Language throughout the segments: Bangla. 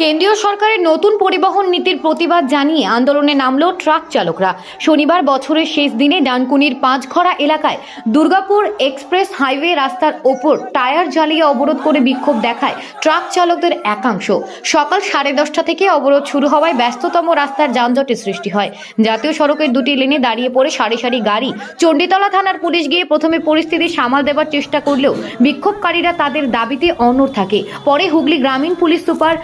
কেন্দ্রীয় সরকারের নতুন পরিবহন নীতির প্রতিবাদ জানিয়ে আন্দোলনে নামল ট্রাক চালকরা। শনিবার বছরের শেষ দিনে ডানকুনির পাঁচখরা এলাকায় দুর্গাপুর এক্সপ্রেস হাইওয়ে রাস্তার ওপর টায়ার জ্বালিয়ে অবরোধ করে বিক্ষোভ দেখায় ট্রাক চালকদের একাংশ। সকাল সাড়ে দশটা থেকে অবরোধ শুরু হওয়ায় ব্যস্ততম রাস্তার যানজটের সৃষ্টি হয়। জাতীয় সড়কের দুটি লেনে দাঁড়িয়ে পড়ে সারি সারি গাড়ি। চণ্ডীতলা থানার পুলিশ গিয়ে প্রথমে পরিস্থিতি সামাল দেওয়ার চেষ্টা করলেও বিক্ষোভকারীরা তাদের দাবিতে অনড় থাকে। পরে হুগলি গ্রামীণ পুলিশ সুপার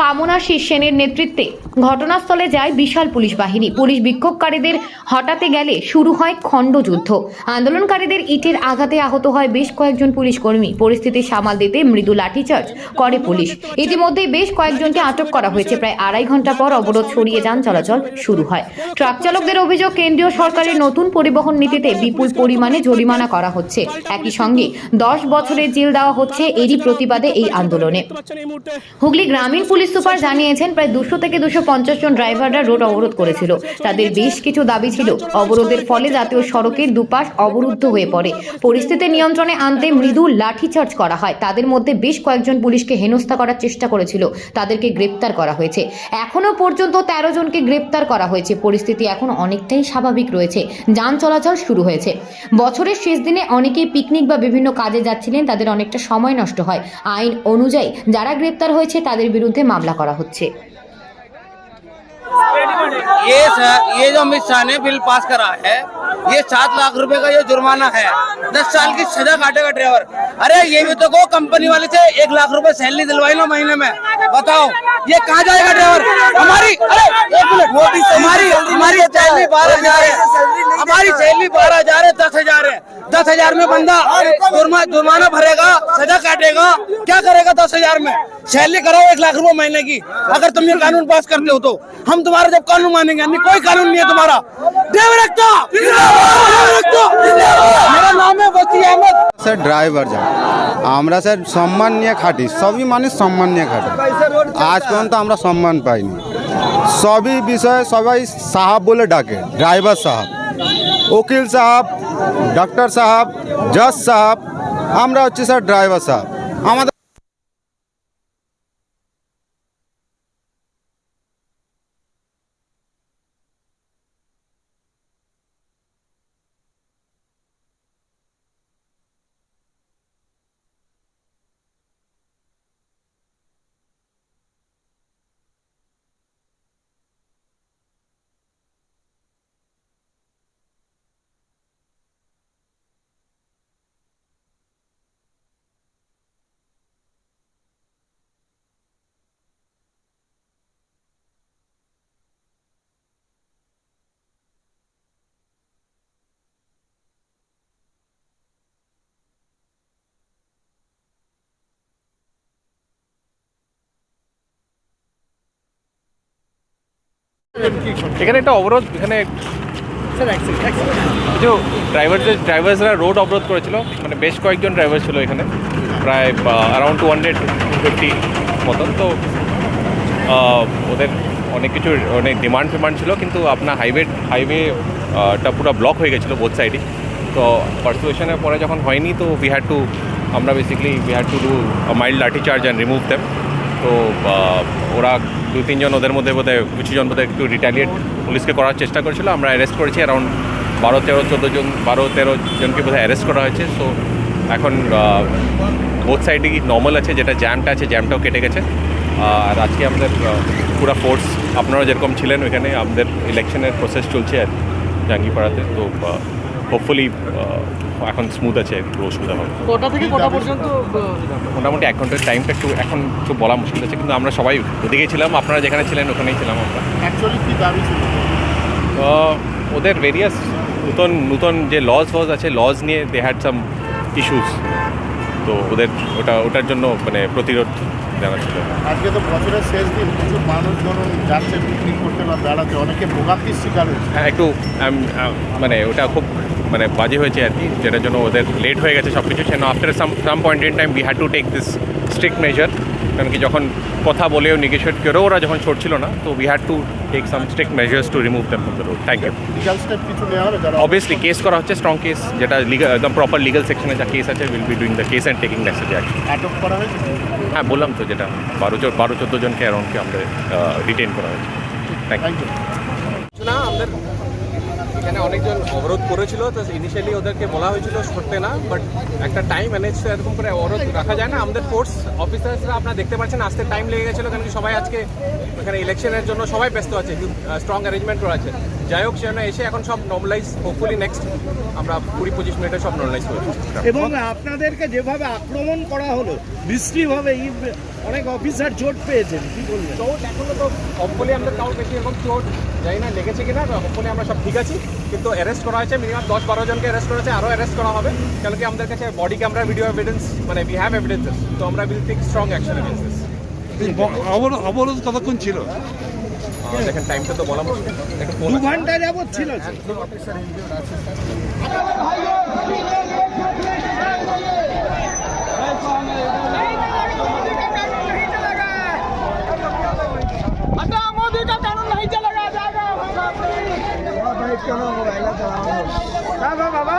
কামনাশী সেনের নেতৃত্বে ঘটনাস্থলে যায় বিশাল পুলিশ বাহিনী। পুলিশ বিক্ষোভকারীদের হটাতে গেলে শুরু হয় খণ্ডযুদ্ধ আন্দোলনকারীদের ইটের আঘাতে আহত হয় বেশ কয়েকজন পুলিশ কর্মী। পরিস্থিতি সামাল দিতে মৃদু লাঠিচার্জ করে পুলিশ। ইতিমধ্যেই বেশ কয়েকজনকে আটক করা হয়েছে। প্রায় আড়াই ঘণ্টা পর অবরোধ সরিয়ে যান, চলাচল শুরু হয়। ট্রাক চালকদের অভিযোগ, কেন্দ্রীয় সরকারের নতুন পরিবহন নীতিতে বিপুল পরিমাণে জরিমানা করা হচ্ছে। একই সঙ্গে দশ বছরের জেল দেওয়া হচ্ছে এরই প্রতিবাদে এই আন্দোলনে। হুগলি গ্রামীণ পুলিশ সুপার জানিয়েছেন, প্রায় দুশো থেকে দুশো পঞ্চাশ জন ড্রাইভাররা রোড অবরোধ করেছিল। তাদের বেশ কিছু দাবি ছিল। অবরোধের ফলে জাতীয় সড়কের দুপাশ অবরুদ্ধ হয়ে পড়ে। পরিস্থিতি নিয়ন্ত্রণে আনতে মৃদু লাঠিচার্জ করা হয়। তাদের মধ্যে বেশ কয়েকজন পুলিশকে হেনস্থা করার চেষ্টা করেছিল। তাদেরকে গ্রেপ্তার করা হয়েছে। এখনও পর্যন্ত তেরো জনকে গ্রেপ্তার করা হয়েছে। পরিস্থিতি এখন অনেকটাই স্বাভাবিক রয়েছে। যান চলাচল শুরু হয়েছে। বছরের শেষ দিনে অনেকেই পিকনিক বা বিভিন্ন কাজে যাচ্ছিলেন। তাদের অনেকটা সময় নষ্ট হয়। আইন অনুযায়ী যারা গ্রেপ্তার হয়েছে, তাদের বিরুদ্ধে মামলা করা হচ্ছে ये स- ये जो अमित शाह ने बिल पास करा है ये सात लाख रुपए का ये जुर्माना है दस साल की सजा काटेगा ड्राइवर अरे ये भी तो को कंपनी वाले से एक लाख रुपए सैलरी दिलवाई लो महीने में बताओ ये कहाँ जाएगा ड्राइवर हमारी अरे एक मिनट वो भी हमारी हमारी सैलरी बारह हजार है हमारी सैलरी बारह हजार है दस हजार है दस हजार में बंदा जुर्मा- जुर्माना भरेगा सजा काटेगा क्या करेगा दस हजार में सैलरी कराओ एक लाख रुपए महीने की अगर तुम ये कानून पास करते हो तो हम तुम्हारा जब कानून मानेंगे नहीं कोई कानून नहीं है तुम्हारा ड्राइवर एकता! ड्राइवर एकता! मेरा नाम है वसी अहमद স্যার ড্রাইভার যা আমরা স্যার সম্মান নিয়ে খাটি সবই মানুষ সম্মান নিয়ে খাটি আজ পর্যন্ত আমরা সম্মান পাইনি সবই বিষয়ে সবাই সাহাব বলে ডাকে ড্রাইভার সাহাব উকিল সাহাব ডাক্তার সাহাব জজ সাহাব আমরা হচ্ছে স্যার ড্রাইভার সাহাব আমাদের এখানে একটা অবরোধ এখানে কিছু ড্রাইভারদের ড্রাইভার্সরা রোড অবরোধ করেছিল মানে বেশ কয়েকজন ড্রাইভার ছিল এখানে প্রায় অ্যারাউন্ড টু হান্ড্রেড ফিফটি মতন। তো ওদের অনেক কিছু অনেক ডিমান্ড ফিমান্ড ছিল কিন্তু আপনার হাইওয়ে হাইওয়েটা পুরো ব্লক হয়ে গেছিল বোথ সাইডই তো পার্সুয়েশনের পরে যখন হয়নি তো উই হ্যাড টু আমরা basically we had to do mild lathi charge and remove them তো ওরা দু তিনজন ওদের মধ্যে বোধহয়, কিছুজন বোধহয় একটু রিটালিয়েট পুলিশকে করার চেষ্টা করেছিল। আমরা অ্যারেস্ট করেছি অ্যারাউন্ড বারো, তেরো, চোদ্দ জন, বারো, তেরো জনকে বোধহয় অ্যারেস্ট করা হয়েছে। সো এখন বোথ সাইডে কি নর্মাল আছে, যেটা জ্যামটা আছে জ্যামটাও কেটে গেছে। আর আজকে আমাদের পুরা ফোর্স আপনারা যেরকম ছিলেন ওইখানে, আমাদের ইলেকশনের প্রসেস চলছে আর জাঙ্গিপাড়াতে। তো হোপফুলি এখন স্মুথ আছে একটু অসুবিধা হবে। কটা থেকে কটা পর্যন্ত মোটামুটি এক ঘণ্টার টাইমটা একটু এখন একটু বলা মুশকিল আছে কিন্তু আমরা সবাই ওদিকেই ছিলাম আপনারা যেখানে ছিলেন ওখানেই ছিলাম আমরা। অ্যাকচুয়ালি কি দাবি ছিল? ওদের ভেরিয়াস নতুন নতুন যে লজ ফজ আছে লজ নিয়ে দে হ্যাড সাম ইস্যুস তো ওদের ওটা ওটার জন্য মানে প্রতিরোধ জানা ছিল। আজকে তো বছরের শেষ দিন প্রচুর মানুষ ধরুন যাচ্ছে পিকনিক করতে বা বেড়াতে অনেকে ভোগান্তির শিকার হয়েছে। হ্যাঁ একটু মানে ওটা খুব মানে বাজে হয়েছে আর কি, যেটার জন্য ওদের লেট হয়ে গেছে সব কিছু then after some some point in time we had to take this strict measure কারণ কি, যখন কথা বলেও নেগোশিয়েট করেও ওরা যখন ছড়ছিল না, তো we had to take some strict measures to remove them from the road thank you obviously case করা হচ্ছে স্ট্রং কেস যেটা লিগাল একদম প্রপার লিগাল সেকশনে যা কেস আছে will be doing the case and taking necessary action হ্যাঁ বললাম তো যেটা, বারো বারো চোদ্দ জনকে অ্যারাউন্ডকে আমাদের রিটেন করা হয়েছে। থ্যাংক ইউ না, আমাদের এখানে অনেকজন অবরোধ করেছিল, তো ইনিশিয়ালি ওদেরকে বলা হয়েছিল সরতে না বাট একটা টাইম ম্যানেজ এরকম করে অবরোধ রাখা যায় না। আমাদের ফোর্স অফিসার্সরা আপনারা দেখতে পাচ্ছেন আসতে টাইম লেগে গেছিল, কারণ কি সবাই আজকে এখানে ইলেকশনের জন্য সবাই ব্যস্ত আছে স্ট্রং অ্যারেঞ্জমেন্ট করা আছে যাই হোক সেখানে এসে এখন সব নর্মালাইজ হোপফুলি নেক্সট আমরা কুড়ি পঁচিশ মিনিটে সব নর্মালাইজ করেছি এবং আপনাদেরকে যেভাবে আক্রমণ করা হলো বৃষ্টিভাবে অনেক অফিসার চোট পেয়েছেন কি বলবেন? চোট এখনও তো হোপফুলি আমাদের কাউর বেশি এরকম চোট জানি না লেগেছে কিনা হোপফুলি আমরা সব ঠিক আছি। কিন্তু অ্যারেস্ট করা হয়েছে মিনিমাম দশ বারো জনকে অ্যারেস্ট করা হয়েছে আরও অ্যারেস্ট করা হবে। কেন কি আমাদের কাছে বডি ক্যামেরা ভিডিও এভিডেন্স মানে উই হ্যাভ এভিডেন্সেস তো আমরা উইল টেক স্ট্রং অ্যাকশন অবরোধ অবরোধ কতক্ষণ ছিল? দেখেন টাইমটা তো বলা মুশকিল। একটা ফোন ঘণ্টা যাবত ছিল। আচ্ছা, আচ্ছা, আচ্ছা। বাবা